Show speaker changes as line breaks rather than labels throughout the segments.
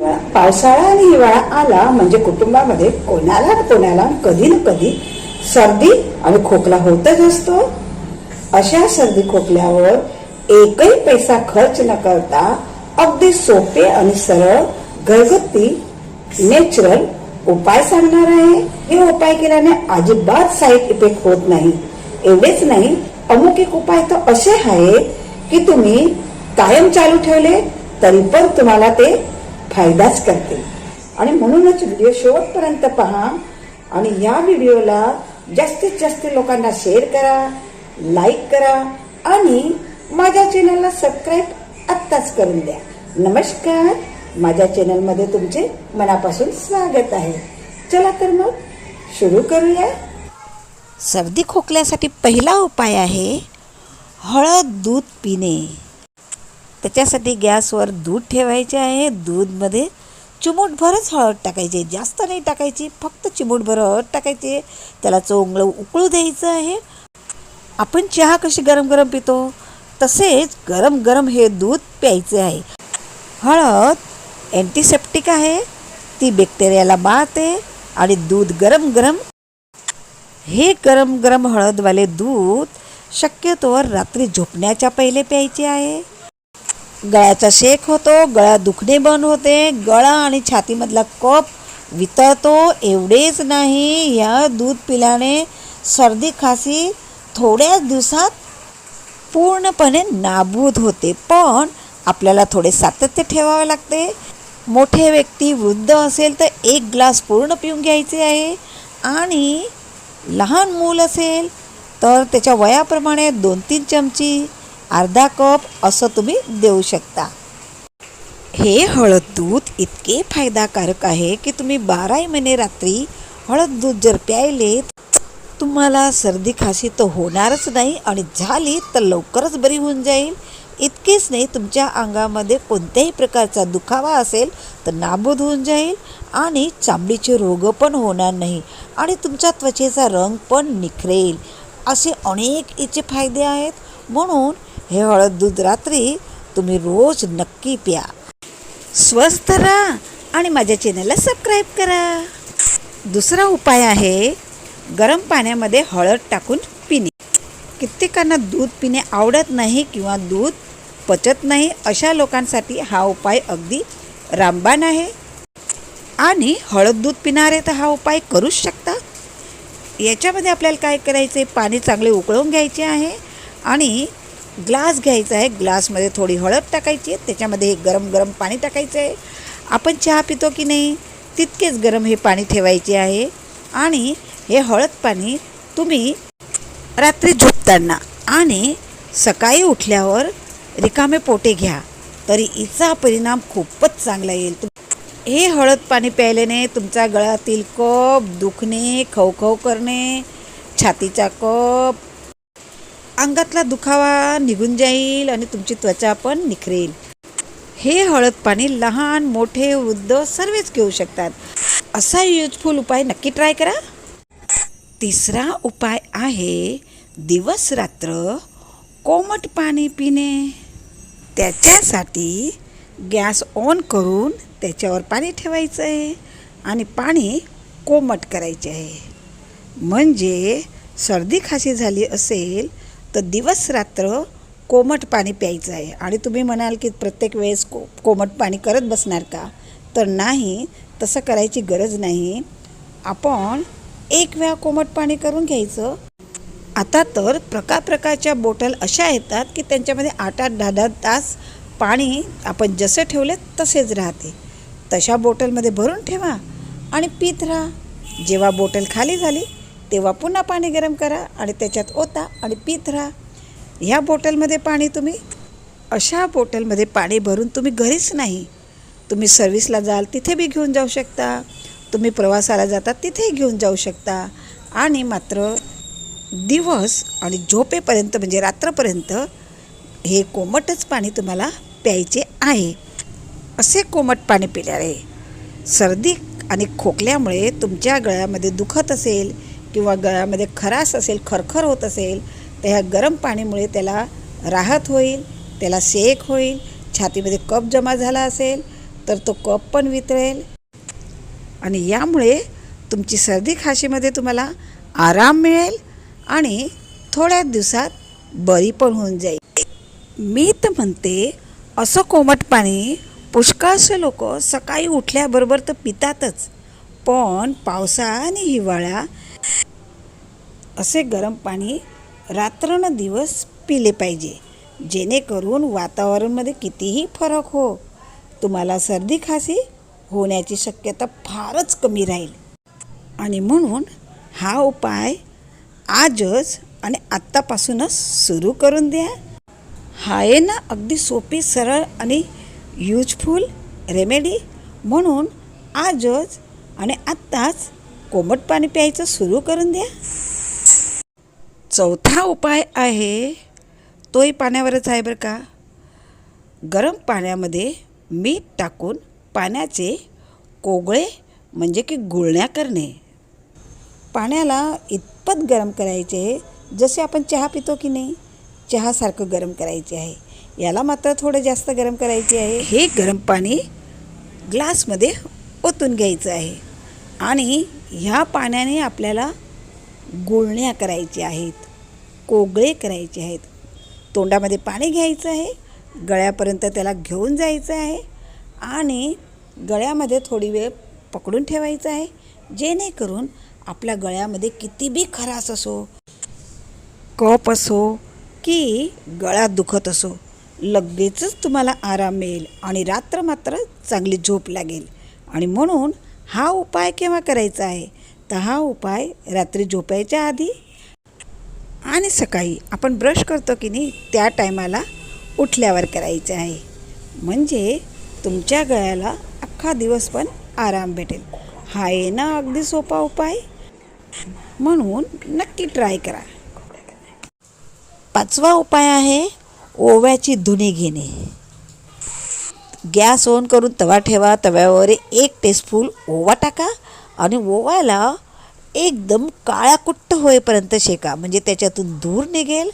पावसाळा आणि हिवाळा आला म्हणजे कुटुंबामध्ये कोणाला ना कोणाला कधी ना कधी सर्दी आणि खोकला होतच असतो. अशा सर्दी खोकल्यावर एकही पैसा खर्च न करता अगदी सोपे आणि सरळ घरगुती नॅचरल उपाय सांगणार आहे. हे उपाय केल्याने अजिबात साईड इफेक्ट होत नाही. एवढेच नाही अमुक एक उपाय तर असे आहेत की तुम्ही कायम चालू ठेवले तरी पण तुम्हाला ते फायदाच करते. आणि म्हणूनच व्हिडिओ शेवटपर्यंत पहा आणि या व्हिडिओला जास्तीत जास्त लोकांना शेअर करा लाईक करा आणि माझ्या चॅनलला सबस्क्राईब आत्ताच करून द्या. नमस्कार. माझ्या चॅनलमध्ये तुमचे मनापासून स्वागत आहे. चला तर मग सुरू करूया.
सर्दी खोकल्यासाठी पहिला उपाय आहे हळद दूध पिणे. त्याच्यासाठी गॅसवर दूध ठेवायचे आहे. दूधमध्ये चिमूटभरच हळद टाकायची. जास्त नाही टाकायची फक्त चिमूटभर हळद टाकायची. त्याला चोंगलं उकळू द्यायचं आहे. आपण चहा कशी गरम गरम पितो? तसेच गरम गरम हे दूध प्यायचे आहे. हळद अँटीसेप्टिक आहे. ती बॅक्टेरियाला मारते आणि दूध गरम गरम हे गरम गरम हळदवाले दूध शक्यतोवर रात्री झोपण्याच्या पहिले प्यायचे आहे. गळ्याचा शेक होतो गळा दुखणे बंद होते गळा आणि छातीमधला कप वितळतो. एवढेच नाही या दूध पिल्याने सर्दी खासी थोड्याच दिवसात पूर्णपणे नाबूद होते. पण आपल्याला थोडे सातत्य ठेवावे लागते. मोठे व्यक्ती वृद्ध असेल तर एक ग्लास पूर्ण पिऊन घ्यायचे आहे. आणि लहान मूल असेल तर त्याच्या वयाप्रमाणे दोन तीन चमची अर्धा कप असं तुम्ही देऊ शकता. हे हळद दूध इतके फायदाकारक आहे की तुम्ही बाराही महिने रात्री हळद दूध जर प्यायले तुम्हाला सर्दी खासी तर होणारच नाही आणि झाली तर लवकरच बरी होऊन जाईल. इतकेच नाही तुमच्या अंगामध्ये कोणत्याही प्रकारचा दुखावा असेल तर नाबूद होऊन जाईल आणि चामडीचे रोग पण होणार नाही आणि तुमच्या त्वचेचा रंग पण निखरेल. असे अनेक याचे फायदे आहेत. म्हणून हे हळद दूध रात्री तुम्ही रोज नक्की प्या. स्वस्थ राहा आणि माझ्या चॅनलला सबस्क्राईब करा. दुसरा उपाय आहे गरम पाण्यामध्ये हळद टाकून पिणे. कित्येकांना दूध पिणे आवडत नाही किंवा दूध पचत नाही अशा लोकांसाठी हा उपाय अगदी रामबाण आहे. आणि हळद दूध पिणारे तर हा उपाय करूच शकता. याच्यामध्ये आपल्याला काय करायचं आहे पाणी चांगले उकळून घ्यायचे आहे आणि ग्लास घ्यायचा आहे. ग्लासमध्ये थोडी हळद टाकायची आहे. त्याच्यामध्ये हे गरम गरम पाणी टाकायचं आहे. आपण चहा पितो की नाही? तितकेच गरम हे पाणी ठेवायचे आहे. आणि हे हळद पाणी तुम्ही रात्री झोपताना आणि सकाळी उठल्यावर रिकामे पोटे घ्या. तरी हिचा परिणाम खूपच चांगला येईल. हे हळद पाणी प्यायल्याने तुमचा गळातील कप दुखणे खवखव करणे छातीचा कप अंगातला दुखावा निघून जाईल आणि तुमची त्वचा पण निखरेल. हे हळद पाणी लहान मोठे वृद्ध सर्वच घेऊ शकतात. असा युजफुल उपाय नक्की ट्राय करा. तिसरा उपाय आहे दिवस रात्र कोमट पाणी पिणे. त्याच्यासाठी गॅस ऑन करून त्याच्यावर पाणी ठेवायचं आहे आणि पाणी कोमट करायचे आहे. म्हणजे सर्दी खासी झाली असेल तर दिवस रात्र कोमट पाणी प्यायचं आहे. आणि तुम्ही म्हणाल की प्रत्येक वेळेस को कोमट पाणी करत बसणार का? तर नाही तसं करायची गरज नाही. आपण एक वेळा कोमट पाणी करून घ्यायचं. आता तर प्रकार प्रकारच्या बॉटल अशा येतात की त्यांच्यामध्ये आठ आठ दहा दहा तास पाणी आपण जसं ठेवले तसेच राहते. तशा बॉटलमध्ये भरून ठेवा आणि पीत राहा. जेव्हा बॉटल खाली झाली तेव्हा पुन्हा पाणी गरम करा आणि त्याच्यात ओता आणि पित राहा. ह्या बॉटलमध्ये पाणी तुम्ही अशा बॉटलमध्ये पाणी भरून तुम्ही घरीच नाही. तुम्ही सर्विसला जाल तिथे बी घेऊन जाऊ शकता. तुम्ही प्रवासाला जाता तिथेही घेऊन जाऊ शकता. आणि मात्र दिवस आणि झोपेपर्यंत म्हणजे रात्रपर्यंत हे कोमटच पाणी तुम्हाला प्यायचे आहे. असे कोमट पाणी पिल्याने सर्दी आणि खोकल्यामुळे तुमच्या गळ्यामध्ये दुखत असेल किंवा गळ्यामध्ये खरास असेल खरखर होत असेल तर ह्या गरम पाण्यामुळे त्याला राहत होईल त्याला शेक होईल छातीमध्ये कप जमा झाला असेल तर तो कप पण वितळेल. आणि यामुळे तुमची सर्दी खाशीमध्ये तुम्हाला आराम मिळेल आणि थोड्या दिवसात बरी पण होऊन जाईल. मी तर म्हणते असं कोमट पाणी पुष्कळसे लोक सकाळी उठल्याबरोबर तर पितातच पण पावसाळा आणि हिवाळा असे गरम पाणी रात्रन दिवस पिले पाहिजे. जेणेकरून वातावरणमध्ये कितीही फरक हो तुम्हाला सर्दी खासी होण्याची शक्यता फारच कमी राहील. आणि म्हणून हा उपाय आजच आणि आत्तापासूनच सुरू करून द्या. हा आहे ना अगदी सोपी सरळ आणि यूजफुल रेमेडी. म्हणून आजच आणि आत्ताच कोमट पाणी प्यायचं सुरू करून द्या. चौथा उपाय आहे तोही पाण्यावरच आहे बरं का. गरम पाण्यामध्ये मीठ टाकून पाण्याचे कोगळे म्हणजे की गुळण्या करणे. पाण्याला इतपत गरम करायचे जसे आपण चहा पितो की नाही चहासारखं गरम करायचे आहे. याला मात्र थोडं जास्त गरम करायचे आहे. हे गरम पाणी ग्लासमध्ये ओतून घ्यायचं आहे. आणि ह्या पाण्याने आपल्याला गुळण्या करायच्या आहेत कोगळे करायचे आहेत. तोंडामध्ये पाणी घ्यायचं आहे गळ्यापर्यंत त्याला घेऊन जायचं आहे आणि गळ्यामध्ये थोडी वेळ पकडून ठेवायचं आहे जेणेकरून आपल्या गळ्यामध्ये किती बी खरास असो कप असो की गळा दुखत असो लगेचच तुम्हाला आराम मिळेल आणि रात्र मात्र चांगली झोप लागेल. आणि म्हणून हा उपाय केव्हा करायचा आहे? तर हा उपाय रात्री झोपायच्या आधी आणि सकाळी आपण ब्रश करतो की नाही त्या टायमाला उठल्यावर करायचं आहे. म्हणजे तुमच्या गळ्याला अख्खा दिवस पण आराम भेटेल. हा आहे ना अगदी सोपा उपाय. म्हणून नक्की ट्राय करा. पाचवा उपाय आहे ओव्याची धुणी घेणे. गॅस ऑन करून तवा ठेवा तव्यावर एक टेस्पूल ओवा टाका आणि ओव्याला एकदम काळा कुट्ट होईपर्यंत शेका म्हणजे त्याच्यातून धूर निघेल.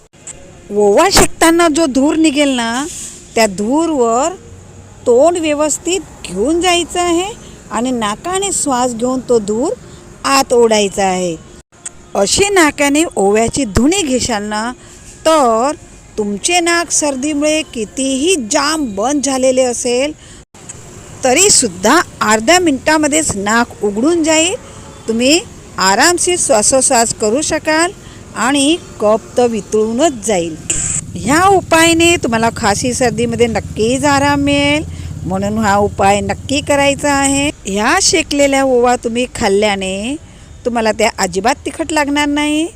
ओवा शेकताना जो धूर निघेल ना त्या धूरवर तोंड व्यवस्थित घेऊन जायचं आहे आणि नाकाने श्वास घेऊन तो धूर आत ओढायचा आहे. अशी नाकाने ओव्याची धुणी घेशाल ना तर तुमचे नाक सर्दीमुळे कितीही जाम बंद झालेले असेल तरीसुद्धा अर्ध्या मिनटामध्येच नाक उघडून जाईल. तुम्ही आरामशीर श्वासोश्वास करू शकाल आणि कप तर वितळूनच जाईल. ह्या उपायाने तुम्हाला खासी सर्दीमध्ये नक्कीच आराम मिळेल. म्हणून हा उपाय नक्की करायचा आहे. ह्या शेकलेल्या ओवा तुम्ही खाल्ल्याने तुम्हाला त्या अजिबात तिखट लागणार नाही.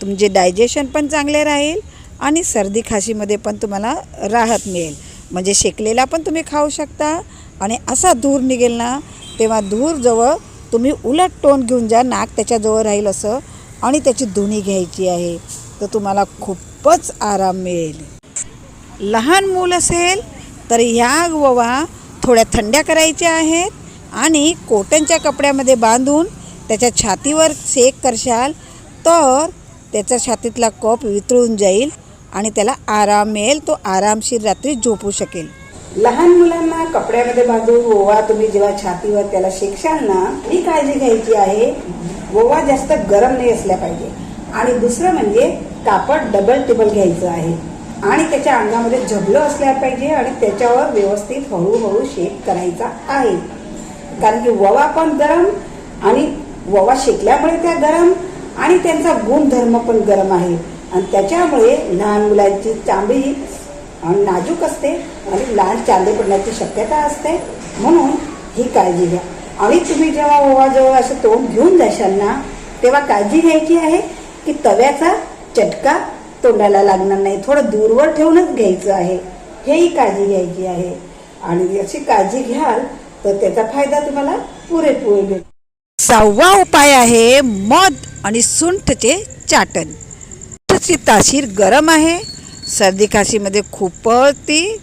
तुमचे डायजेशन पण चांगले राहील. आणि सर्दी खाशीमध्ये पण तुम्हाला राहत मिळेल. म्हणजे शेकलेला पण तुम्ही खाऊ शकता आणि असा धूर निघेल ना तेव्हा धूरजवळ तुम्ही उलट टोन घेऊन जा नाक त्याच्याजवळ राहील असं आणि त्याची धुणी घ्यायची आहे. तर तुम्हाला खूपच आराम मिळेल. लहान मूल असेल तर ह्या ववा थोड्या थंड्या करायच्या आहेत आणि कोटनच्या कपड्यामध्ये बांधून त्याच्या छातीवर सेक करशाल तर त्याच्या छातीतला कप वितळून जाईल. आणि त्याला आराम मिळेल तो आरामशीर रात्री झोपू शकेल.
लहान मुलांना कपड्यामध्ये बांधून ओवा तुम्ही जेव्हा छातीवर त्याला शेकशाल ना ही काळजी घ्यायची आहे. ओवा जास्त गरम नाही असल्या पाहिजे. आणि दुसरं म्हणजे कापड डबल टेबल घ्यायचं आहे. आणि त्याच्या अंगामध्ये झबलं असल्या पाहिजे आणि त्याच्यावर व्यवस्थित हळूहळू शेक करायचा आहे. कारण की ववा पण गरम आणि ववा शेकल्यामुळे त्या गरम आणि त्यांचा गुणधर्म पण गरम आहे. आणि त्याच्यामुळे लहान मुलांची चांबडी आणि नाजूक असते आणि लहान चांदे पडण्याची शक्यता असते. म्हणून ही काळजी घ्या. आणि तुम्ही जेव्हा ओवाजवळ असं तोंड घेऊन जाशाल ना तेव्हा काळजी घ्यायची आहे की तव्याचा चटका तोंडाला लागणार नाही. थोडं दूरवर ठेवूनच घ्यायचं आहे. हेही काळजी घ्यायची आहे. आणि याची काळजी घ्याल तर त्याचा फायदा तुम्हाला पुरेपूर भेटेल
सहावा उपाय आहे मध आणि सुंठचे चाटण. ची ताशीर गरम आहे. सर्दी खाशीमध्ये खूपच ती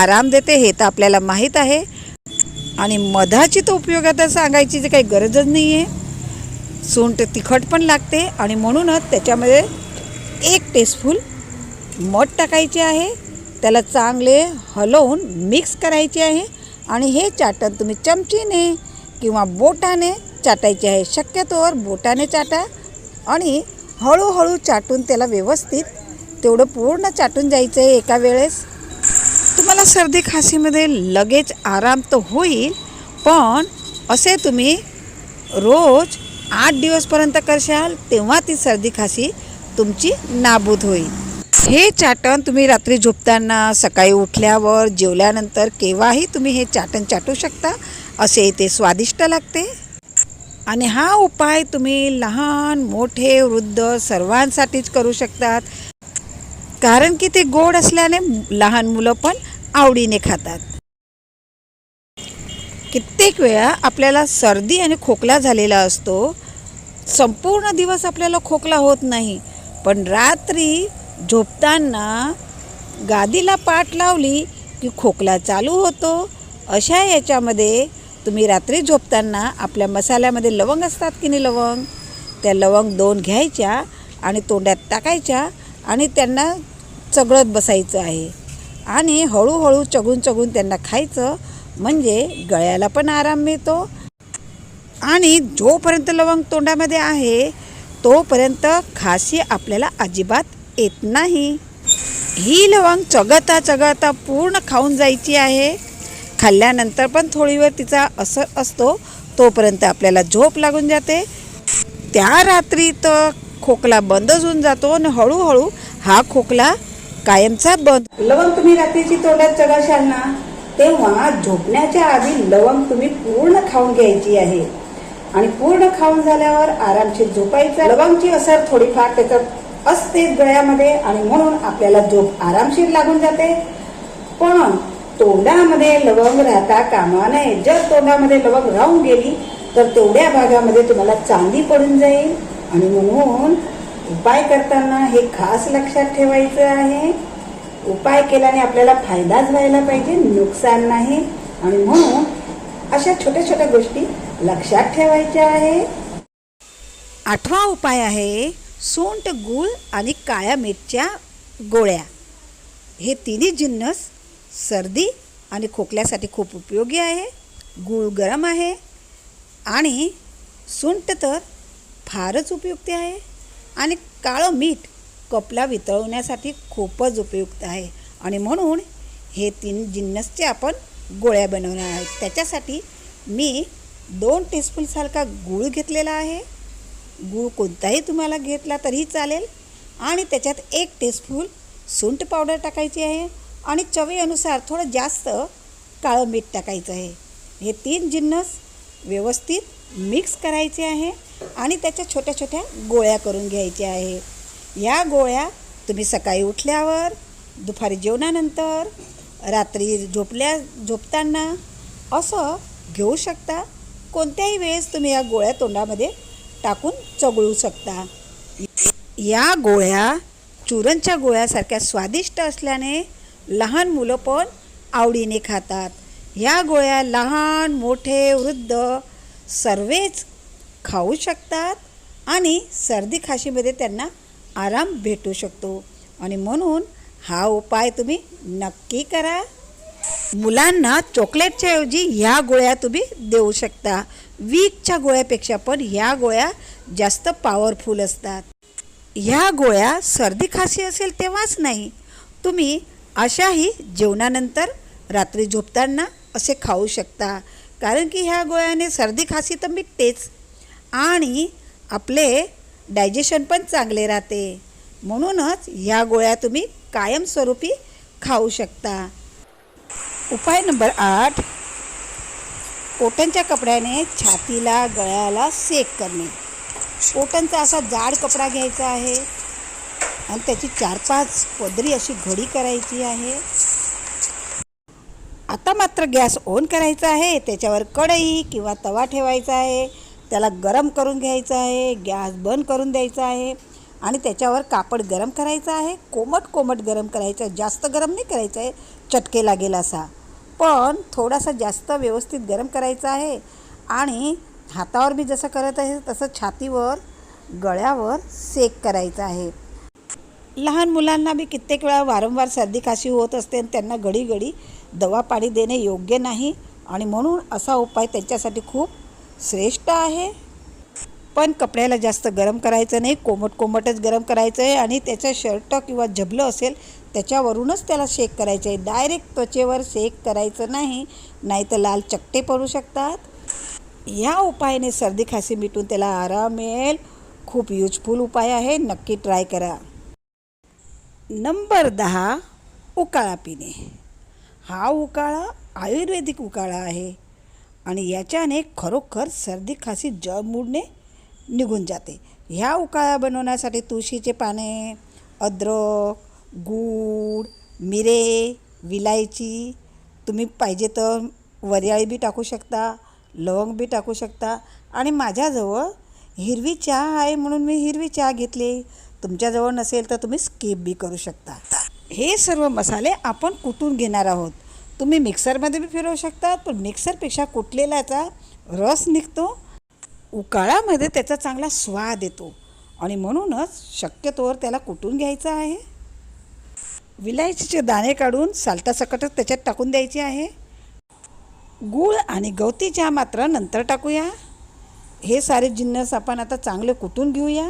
आराम देते हे तर आपल्याला माहीत आहे. आणि मधाची तर उपयोगात सांगायची जी काही गरजच नाही आहे सुंठ तिखट पण लागते आणि म्हणूनच त्याच्यामध्ये एक टेस्पूल मध टाकायचे आहे. त्याला चांगले हलवून मिक्स करायचे आहे. आणि हे चाटण तुम्ही चमचीने किंवा बोटाने चाटायचे आहे. शक्यतोवर बोटाने चाटा आणि हळूहळू चाटून त्याला व्यवस्थित तेवढं पूर्ण चाटून जायचं आहे एका वेळेस. तुम्हाला सर्दी खासीमध्ये लगेच आराम तर होईल पण असे तुम्ही रोज आठ दिवसपर्यंत करशाल तेव्हा ती सर्दी खासी तुमची नाबूद होईल. हे चाटण तुम्ही रात्री झोपताना सकाळी उठल्यावर जेवल्यानंतर केव्हाही तुम्ही हे चाटण चाटू शकता असे ते स्वादिष्ट लागते. आणि हा उपाय तुम्ही लहान मोठे वृद्ध सर्वांसाठीच करू शकतात. कारण की ते गोड असल्याने लहान मुलं पण आवडीने खातात. कित्येक वेळा आपल्याला सर्दी आणि खोकला झालेला असतो. संपूर्ण दिवस आपल्याला खोकला होत नाही. पण रात्री झोपताना गादीला पाठ लावली की खोकला चालू होतो. अशा याच्यामध्ये तुम्ही रात्री झोपताना आपल्या मसाल्यामध्ये लवंग असतात की नाही लवंग? त्या लवंग दोन घ्यायच्या आणि तोंडात टाकायच्या आणि त्यांना चगळत बसायचं आहे. आणि हळूहळू चगून चगून त्यांना खायचं म्हणजे गळ्याला पण आराम मिळतो. आणि जोपर्यंत लवंग तोंडामध्ये आहे तोपर्यंत खाशी आपल्याला अजिबात येत नाही. ही लवंग चगता चगता पूर्ण खाऊन जायची आहे. खाल्ल्यानंतर पण थोडी वेळ तिचा असर असतो तोपर्यंत आपल्याला झोप लागून जाते. त्या रात्री तर खोकला बंदच होऊन जातो आणि हळूहळू हा खोकला कायमचा बंद
लवंग तुम्ही रात्रीची तोंडात चढाशाल ना तेव्हा झोपण्याच्या आधी लवंग तुम्ही पूर्ण खाऊन घ्यायची आहे. आणि पूर्ण खाऊन झाल्यावर आरामशीर झोपायचं. लवंगची असर थोडीफार त्याच्यात असतेच गळ्यामध्ये आणि म्हणून आपल्याला झोप आरामशीर लागून जाते. पण तोंडामध्ये लवंग राहता कामा नये. जर तोंडामध्ये लवंग राहून गेली तर तेवढ्या भागामध्ये तुम्हाला चांदी पडून जाईल. आणि म्हणून उपाय करताना हे खास लक्षात ठेवायचं आहे. उपाय केल्याने आपल्याला फायदाच व्हायला पाहिजे नुकसान नाही. आणि म्हणून अशा छोट्या छोट्या गोष्टी लक्षात ठेवायच्या आहे.
आठवा उपाय आहे सोंट गूळ आणि काळ्या मिरच्या गोळ्या. हे तिन्ही जिन्नस सर्दी आणि खोकल्यासाठी खूप उपयोगी आहे गूळ गरम आहे आणि सुंट तर फारच उपयुक्त आहे आणि काळं मीठ कपला वितळवण्यासाठी खूपच उपयुक्त आहे आणि म्हणून हे तीन जिन्नसचे आपण गोळ्या बनवणार आहोत. त्याच्यासाठी मी दोन टीस्पूनसारखा गूळ घेतलेला आहे. गूळ कोणताही तुम्हाला घेतला तरीही चालेल आणि त्याच्यात एक टीस्पून सुंट पावडर टाकायची आहे. आणि चवीनुसार थोडं जास्त काळं मीठ टाकायचं आहे. हे तीन जिन्नस व्यवस्थित मिक्स करायचे आहे आणि त्याच्या छोट्या छोट्या गोळ्या करून घ्यायच्या आहे. या गोळ्या तुम्ही सकाळी उठल्यावर दुपारी जेवणानंतर रात्री झोपल्या झोपताना असं घेऊ शकता. कोणत्याही वेळेस तुम्ही या गोळ्या तोंडामध्ये टाकून चगळू शकता. या गोळ्या चुरणच्या गोळ्यासारख्या स्वादिष्ट असल्याने लहान मुलं पण आवडीने खातात. ह्या गोळ्या लहान मोठे वृद्ध सर्वच खाऊ शकतात आणि सर्दी खाशीमध्ये त्यांना आराम भेटू शकतो. आणि म्हणून हा उपाय तुम्ही नक्की करा. मुलांना चॉकलेटच्या ऐवजी ह्या गोळ्या तुम्ही देऊ शकता. वीकच्या गोळ्यापेक्षा पण ह्या गोळ्या जास्त पॉवरफुल असतात. ह्या गोळ्या सर्दी खासी असेल तेव्हाच नाही. तुम्ही अशाही जेवणानंतर रात्री झोपताना असे खाऊ शकता. कारण की ह्या गोळ्याने सर्दी खासी तर मिटतेच. आणि आपले डायजेशन पण चांगले राहते. म्हणूनच ह्या गोळ्या तुम्ही कायमस्वरूपी खाऊ शकता. उपाय नंबर आठ कोटनच्या कपड्याने छातीला गळ्याला सेक करणे. कोटनचा असा जाड कपडा घ्यायचा आहे. आणि त्याची चार पाच पदरी अशी घडी करायची आहे. आता मात्र गॅस ऑन करायचा आहे त्याच्यावर कढई किंवा तवा ठेवायचा आहे त्याला गरम करून घ्यायचा आहे गॅस बंद करून द्यायचा आहे आणि त्याच्यावर कापड गरम करायचं आहे कोमट कोमट गरम करायचं आहे जास्त गरम नाही करायचं आहे चटके लागेल असा. पण थोडासा जास्त व्यवस्थित गरम करायचा आहे आणि हातावर मी जसं करत आहे तसं छातीवर गळ्यावर सेक करायचं आहे. लहान मुलांना बी कित्येक वेळा वारंवार सर्दी खाशी होत असते आणि त्यांना घडी घडी दवा पाणी देणे योग्य नाही. आणि म्हणून असा उपाय त्यांच्यासाठी खूप श्रेष्ठ आहे. पण कपड्याला जास्त गरम करायचं नाही कोमट कोमटच गरम करायचं आहे आणि त्याचं शर्ट किंवा झबलं असेल त्याच्यावरूनच त्याला शेक करायचं आहे. डायरेक्ट त्वचेवर शेक करायचं नाही नाही तर लाल चकटे पडू शकतात. या उपायाने सर्दी खासी मिटून त्याला आराम मिळेल. खूप युजफुल उपाय आहे. नक्की ट्राय करा. नंबर दहा उकाळा पिणे. हा उकाळा आयुर्वेदिक उकाळा आहे आणि याच्याने खरोखर सर्दी खासी जळमुडणे निघून जाते. ह्या उकाळा बनवण्यासाठी तुळशीचे पाने अद्रक गूळ मिरे विलायची तुम्ही पाहिजे तर वरियाळी बी टाकू शकता लवंग बी टाकू शकता. आणि माझ्याजवळ हिरवी चहा आहे म्हणून मी हिरवी चहा घेतली. तुमच्याजवळ नसेल तर तुम्ही स्किप बी करू शकता. हे सर्व मसाले आपण कुटून घेणार आहोत? तुम्ही मिक्सरमध्ये बी फिरवू शकता पण मिक्सरपेक्षा कुटलेल्याचा रस निघतो. उकाळामध्ये त्याचा चांगला स्वाद येतो आणि म्हणूनच शक्यतोवर त्याला कुटून घ्यायचं आहे? विलायचीचे दाणे काढून सालटासकटच त्याच्यात टाकून द्यायचे आहे. गूळ आणि गवती चहा मात्र नंतर टाकूया. हे सारे जिन्नस आपण आता चांगले कुटून घेऊया?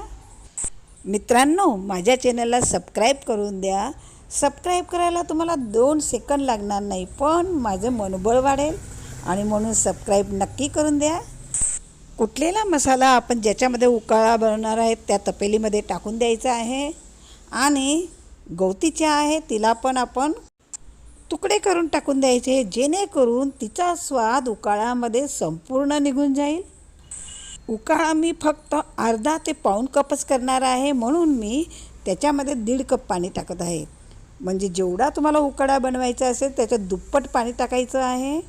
मित्रांनो माझ्या चॅनलला सबस्क्राईब करून द्या. सबस्क्राईब करायला तुम्हाला दोन सेकंद लागणार नाही पण माझं मनोबळ वाढेल आणि म्हणून सबस्क्राईब नक्की करून द्या. कुठलेला मसाला आपण ज्याच्यामध्ये उकाळा बनवणार आहे त्या तपेलीमध्ये टाकून द्यायचा आहे. आणि गवती चहा आहे तिला पण आपण तुकडे करून टाकून द्यायचे जेणेकरून तिचा स्वाद उकाळामध्ये संपूर्ण निघून जाईल. उकाळा मी फक्त अर्धा ते पाऊण कपच करणार आहे म्हणून मी त्याच्यामध्ये दीड कप पाणी टाकत आहे. म्हणजे जेवढा तुम्हाला उकाळा बनवायचा असेल त्याच्यात दुप्पट पाणी टाकायचं आहे.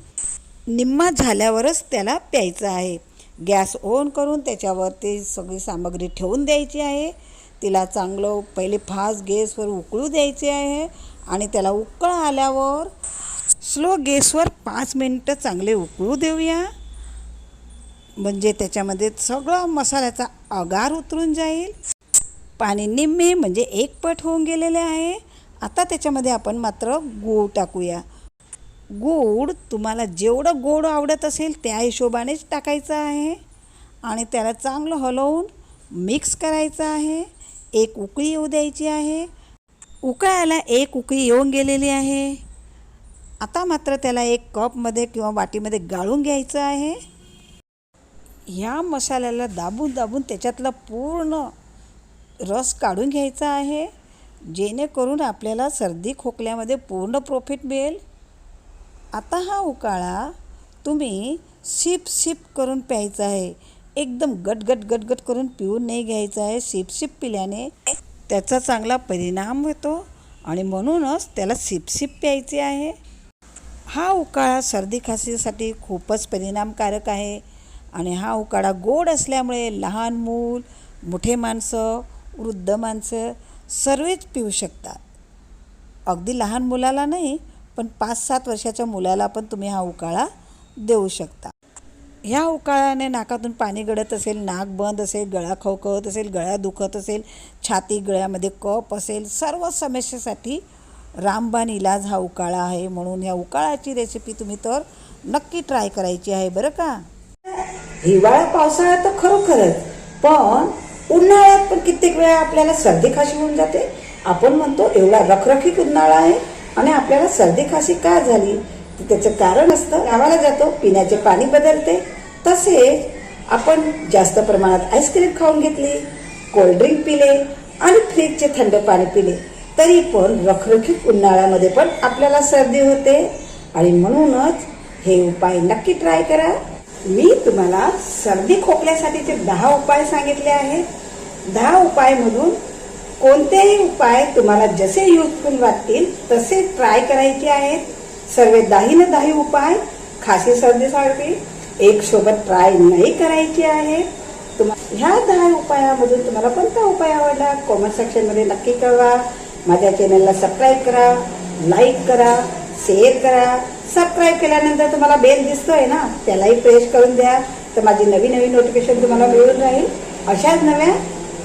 निम्मा झाल्यावरच त्याला प्यायचं आहे. गॅस ऑन करून त्याच्यावरती सगळी सामग्री ठेवून द्यायची आहे. तिला चांगलं पहिले फास्ट गॅसवर उकळू द्यायचे आहे आणि त्याला उकळ आल्यावर स्लो गॅसवर पाच मिनटं चांगले उकळू देऊया. म्हणजे त्याच्यामध्ये सगळं मसाल्याचा अगार उतरून जाईल. पाणी निम्मे म्हणजे एक पट होऊन गेलेले आहे. आता त्याच्यामध्ये आपण मात्र गूळ टाकूया. गूळ तुम्हाला जेवढं गोड आवडत असेल त्या हिशोबानेच टाकायचं आहे. आणि त्याला चांगलं हलवून मिक्स करायचं आहे. एक उकळी येऊ द्यायची आहे. उकळायला एक उकळी येऊन गेलेली आहे. आता मात्र त्याला एक कपमध्ये किंवा वाटीमध्ये गाळून घ्यायचं आहे. ह्या मसाल्याला दाबून दाबून त्याच्यातला पूर्ण रस काढून घ्यायचा आहे जेणेकरून आपल्याला सर्दी खोकल्यामध्ये पूर्ण प्रॉफिट मिळेल. आता हा उकाळा तुम्ही सिप सिप करून प्यायचा आहे. एकदम गटगट गटगट करून पिऊन नाही घ्यायचं आहे. सिप सिप पिल्याने त्याचा चांगला परिणाम होतो आणि म्हणूनच त्याला सिप सिप प्यायचे आहे. हा उकाळा सर्दी खासीसाठी खूपच परिणामकारक आहे. आणि हा उकाडा गोड असल्यामुळे लहान मूल मोठे माणसं वृद्ध माणसं सर्वच पिऊ शकतात. अगदी लहान मुलाला नाही पण पाच सात वर्षाच्या मुलाला पण तुम्ही हा उकाळा देऊ शकता. ह्या उकाळ्याने नाकातून पाणी गळत असेल नाक बंद असेल गळा खवखवत असेल गळा दुखत असेल छाती गळ्यामध्ये कप असेल सर्व समस्येसाठी रामबाण इलाज हा उकाळा आहे म्हणून ह्या उकाळाची रेसिपी तुम्ही तर नक्की ट्राय करायची आहे बरं का?
हिवाळा पावसाळा तर खरोखरच. पण उन्हाळ्यात पण कित्येक वेळा आपल्याला सर्दी खाशी होऊन जाते. आपण म्हणतो एवढा रखरखीत उन्हाळा आहे आणि आपल्याला सर्दी खाशी का झाली? तर त्याचं कारण असतं. गावाला जातो पिण्याचे पाणी बदलते. तसेच आपण जास्त प्रमाणात आईस्क्रीम खाऊन घेतली कोल्ड्रिंक पिले आणि फ्रीजचे थंड पाणी पिले. तरी पण रखरखीत उन्हाळ्यामध्ये पण आपल्याला सर्दी होते. आणि म्हणूनच हे उपाय नक्की ट्राय करा. मी तुम्हाला सर्दी खोकल्यासाठीचे दहा उपाय सांगितले आहेत दहा उपायमधून कोणतेही उपाय तुम्हाला जसे युजफुल वाटतील तसे ट्राय करायचे आहेत. सर्व दाही न दाही उपाय खासी सर्दीसाठी एक सोबत ट्राय नाही करायचे आहे. तुम्हा ह्या दहा उपायामधून तुम्हाला कोणता उपाय आवडला? कॉमेंट सेक्शनमध्ये नक्की कळवा. माझ्या चॅनलला सबस्क्राईब करा लाईक करा शेअर करा. सबस्क्राईब केल्यानंतर तुम्हाला बेल दिसतोय ना त्यालाही प्रेस करून द्या. तर माझी नवीन नवी नोटिफिकेशन तुम्हाला मिळून राहील. अशाच नव्या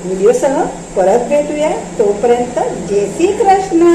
व्हिडिओसह परत भेटूया. तोपर्यंत जय श्री कृष्ण!